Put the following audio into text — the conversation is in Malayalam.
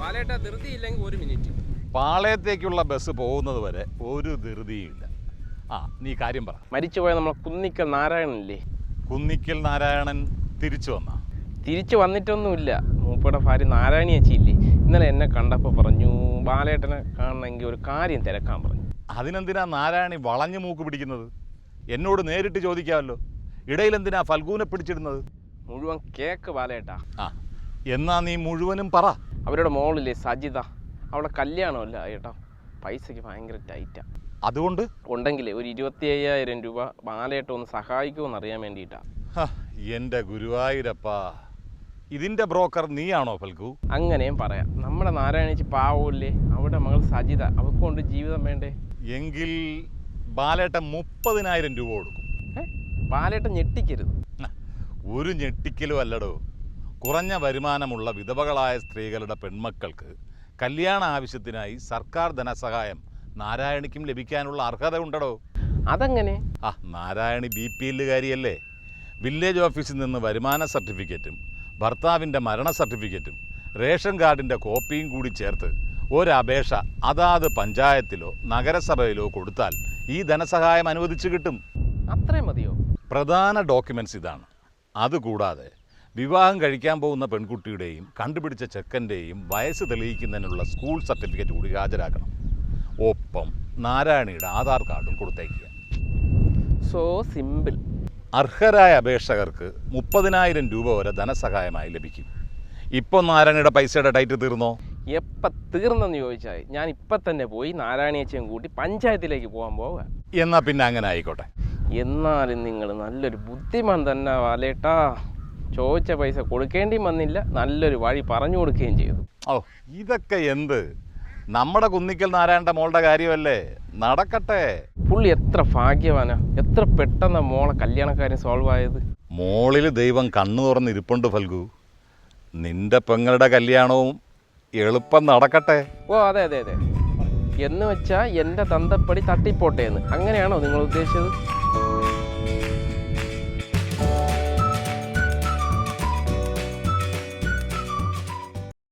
ബാലേട്ട ധൃതി ഇല്ലെങ്കിൽ ഒരു മിനിറ്റ്. പാളയത്തേക്കുള്ള ബസ് പോകുന്നത് വരെ ഒരു ധൃതിയില്ല ആ നീ കാര്യം പറ. മരിച്ചുപോയ നമ്മളെ കുന്നിക്കൽ നാരായണനില്ലേ? കുന്നിക്കൽ നാരായണൻ തിരിച്ചു വന്ന? തിരിച്ചു വന്നിട്ടൊന്നുമില്ല. മൂപ്പയുടെ ഭാര്യ നാരായണി അച്ചിയില്ലേ ഇന്നലെ എന്നെ കണ്ടപ്പോൾ പറഞ്ഞു ബാലേട്ടനെ കാണണമെങ്കിൽ ഒരു കാര്യം തിരക്കാൻ പറഞ്ഞു. അതിനെന്തിനാ നാരായണി വളഞ്ഞു മൂക്ക് പിടിക്കുന്നത്? എന്നോട് നേരിട്ട് ചോദിക്കാമല്ലോ. ഇടയിൽ എന്തിനാ ഫൽഗൂനെ പിടിച്ചിടുന്നത്? മുഴുവൻ കേക്ക് ബാലേട്ടാ ആ. എന്നാ നീ മുഴുവനും പറ. അവരുടെ മോളില്ലേ സജിത അവളെ കല്യാണമല്ല ഏട്ടാ പൈസക്ക് ഭയങ്കര ടൈറ്റാ അതുകൊണ്ട്? ഉണ്ടെങ്കിലേ ഒരു ഇരുപത്തി അയ്യായിരം രൂപ ബാലേട്ടം ഒന്ന് സഹായിക്കുമെന്ന് അറിയാൻ വേണ്ടിയിട്ടാ എന്റെ എന്റെ ഗുരുവായൂരപ്പാ. ഇതിന്റെ ബ്രോക്കർ നീയാണോ ഫൽഗു? അങ്ങനെയും പറയാം. നമ്മുടെ നാരായണേച്ചി പാവമില്ലേ? അവിടെ മകൾ സജിത അവക്കൊണ്ട് കൊണ്ട് ജീവിതം വേണ്ടേ? എങ്കിൽ ബാലേട്ടൻ മുപ്പതിനായിരം രൂപ കൊടുക്കും. ബാലേട്ടൻ ഞെട്ടിക്കരുത്. ഒരു ഞെട്ടിക്കലും അല്ലടോ. കുറഞ്ഞ വരുമാനമുള്ള വിധവകളായ സ്ത്രീകളുടെ പെൺമക്കൾക്ക് കല്യാണ ആവശ്യത്തിനായി സർക്കാർ ധനസഹായം നാരായണിക്കും ലഭിക്കാനുള്ള അർഹത ഉണ്ടടോ? അതങ്ങനെ? ആ നാരായണി ബി പി എല്ലുകാരിയല്ലേ വില്ലേജ് ഓഫീസിൽ നിന്ന് വരുമാന സർട്ടിഫിക്കറ്റും ഭർത്താവിന്റെ മരണ സർട്ടിഫിക്കറ്റും റേഷൻ കാർഡിന്റെ കോപ്പിയും കൂടി ചേർത്ത് ഒരപേക്ഷ അതാത് പഞ്ചായത്തിലോ നഗരസഭയിലോ കൊടുത്താൽ ഈ ധനസഹായം അനുവദിച്ചു കിട്ടും. അത്രയും മതിയോ? പ്രധാന ഡോക്യുമെന്റ്സ് ഇതാണ്. അതുകൂടാതെ വിവാഹം കഴിക്കാൻ പോകുന്ന പെൺകുട്ടിയുടെയും കണ്ടുപിടിച്ച ചെക്കന്റെയും വയസ്സ് തെളിയിക്കുന്നതിനുള്ള സ്കൂൾ സർട്ടിഫിക്കറ്റ് കൂടി ഹാജരാക്കണം. ഒപ്പം നാരായണിയുടെ ആധാർ കാർഡും കൊടുത്തേക്കുക. സോ സിമ്പിൾ അർഹരായ അപേക്ഷകർക്ക് മുപ്പതിനായിരം രൂപ വരെ ധനസഹായമായി ലഭിക്കും. ഇപ്പോൾ നാരായണിയുടെ പൈസയുടെ ടൈറ്റ് തീർന്നോ? എപ്പ തീർന്നെന്ന് ചോദിച്ചാൽ ഞാൻ ഇപ്പം തന്നെ പോയി നാരായണിയച്ചയും കൂട്ടി പഞ്ചായത്തിലേക്ക് പോകാൻ പോവുക. എന്നാ പിന്നെ അങ്ങനെ ആയിക്കോട്ടെ. എന്നാലും നിങ്ങൾ നല്ലൊരു ബുദ്ധിമാൻ തന്നെ വാലേട്ടാ. ചോദിച്ച പൈസ കൊടുക്കേണ്ടിയും വന്നില്ല നല്ലൊരു വഴി പറഞ്ഞു കൊടുക്കുകയും ചെയ്തു. ഓ ഇതൊക്കെ എന്ത്? നമ്മുടെ കുന്നിക്കൽ നാരായണന്റെ മോളുടെ കാര്യമല്ലേ? നടക്കട്ടെ. പുള്ളി എത്ര ഭാഗ്യവാനാ? എത്ര പെട്ടെന്ന് മോളെ കല്യാണക്കാര്യം സോൾവ് ആയത്? മോളിൽ ദൈവം കണ്ണു തുറന്ന് ഇരിപ്പുണ്ട് ഫൽഗു. നിന്റെ പെങ്ങളുടെ കല്യാണവും എളുപ്പം നടക്കട്ടെ. ഓ അതെ അതെ അതെ. എന്ന് വെച്ചാൽ എന്റെ തന്തപ്പടി തട്ടിപ്പോട്ടേന്ന്. അങ്ങനെയാണോ നിങ്ങൾ ഉദ്ദേശിച്ചത്?